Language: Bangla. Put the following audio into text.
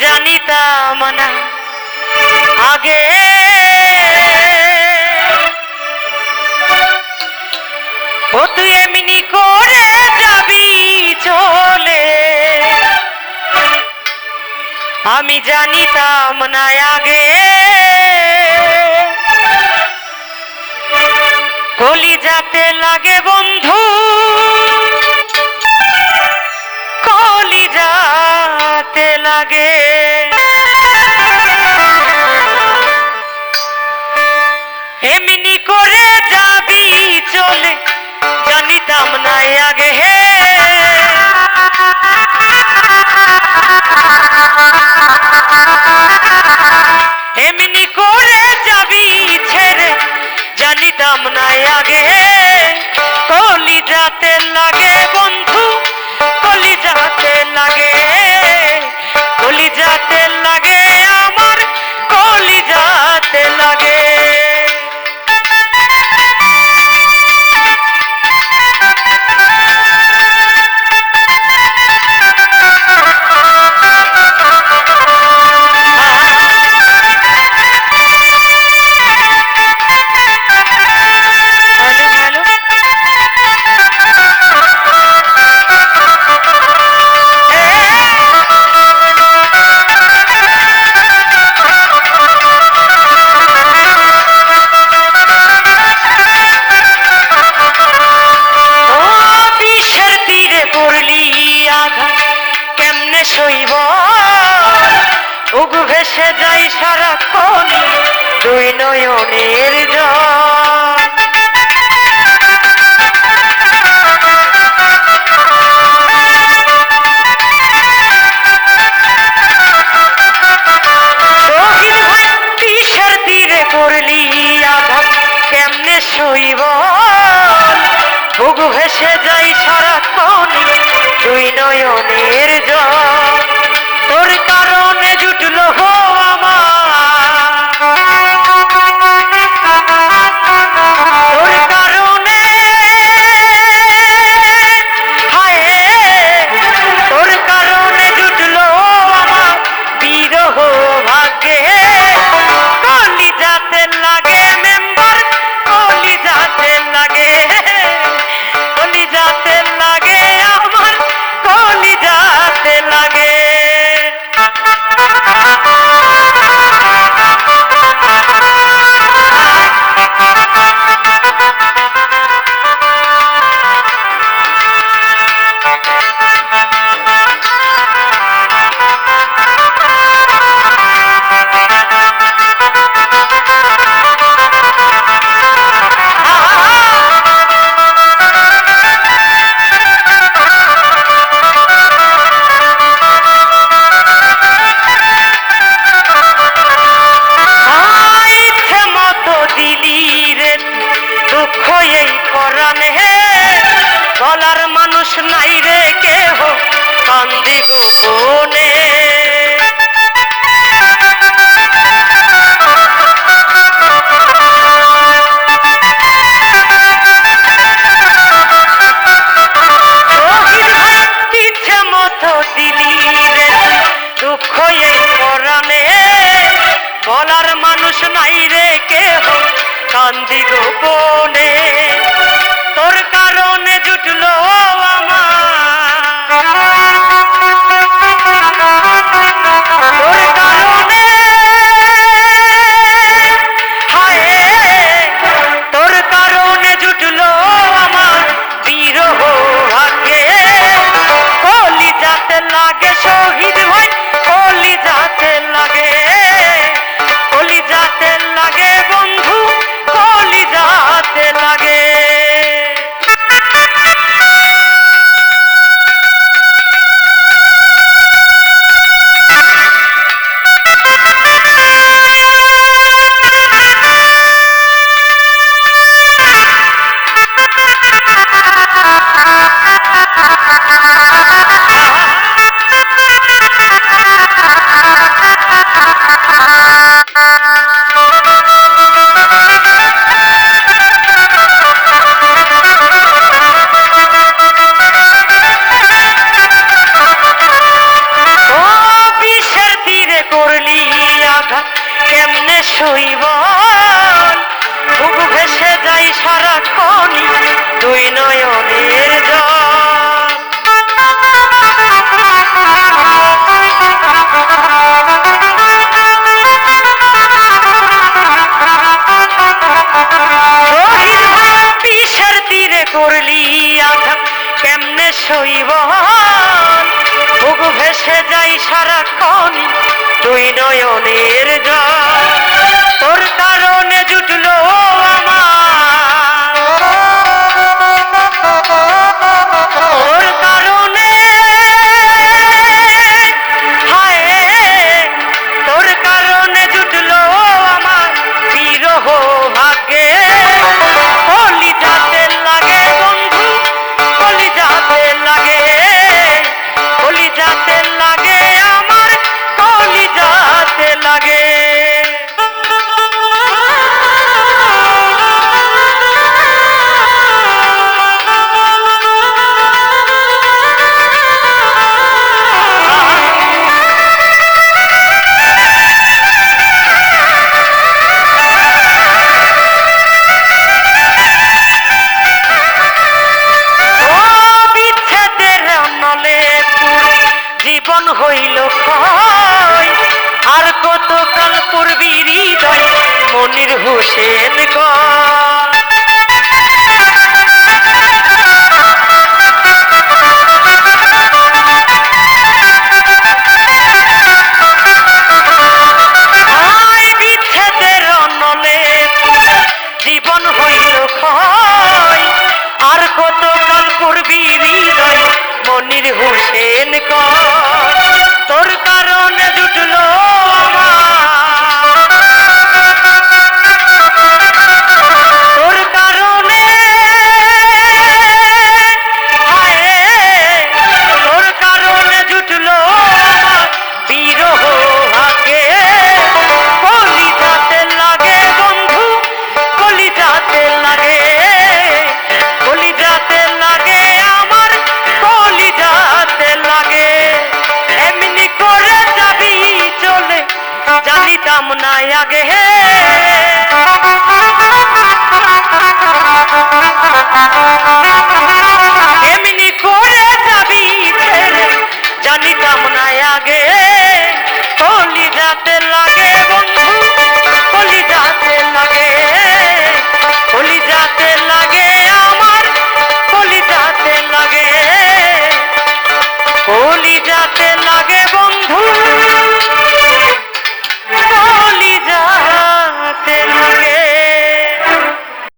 জানিতাম না আগে ও তুই এমনি করে যাবি চলে। আমি জানিতাম না আগে। কলি যাতে লাগে বন্ধু। কলি লাগে। এমনি করে যাবি চলে জানিতাম নাই আগে হে। ভেসে সারাক্ষণ দুই নয়নের জল। পড়লি আঘাত, কেমনে সইব বুগু ভেসে যাই সারাক্ষণ দুই নয়নের জল। তোর কারণে জুটলো হো দুঃখ এই পরাণে বলার মানুষ নাই রে কেহ কান্দি গোপনে। কান্দি গোপনে তোর শৈবন, বুক ভেসে যাই সারা কনি দুই নয়নের জল। বিষের তীরে করলি আঘাত কেমনে শৈবন, বুক ভেসে যাই সারাক্ষণ দুই নয়নের জল। सरकारों ने जुटलो वा কতকাল পূর্বী হৃদয় মনির হোসেন গড় আর কতকাল করবি হৃদয় মনির হোসেন কর। তোর কারণে জুটলো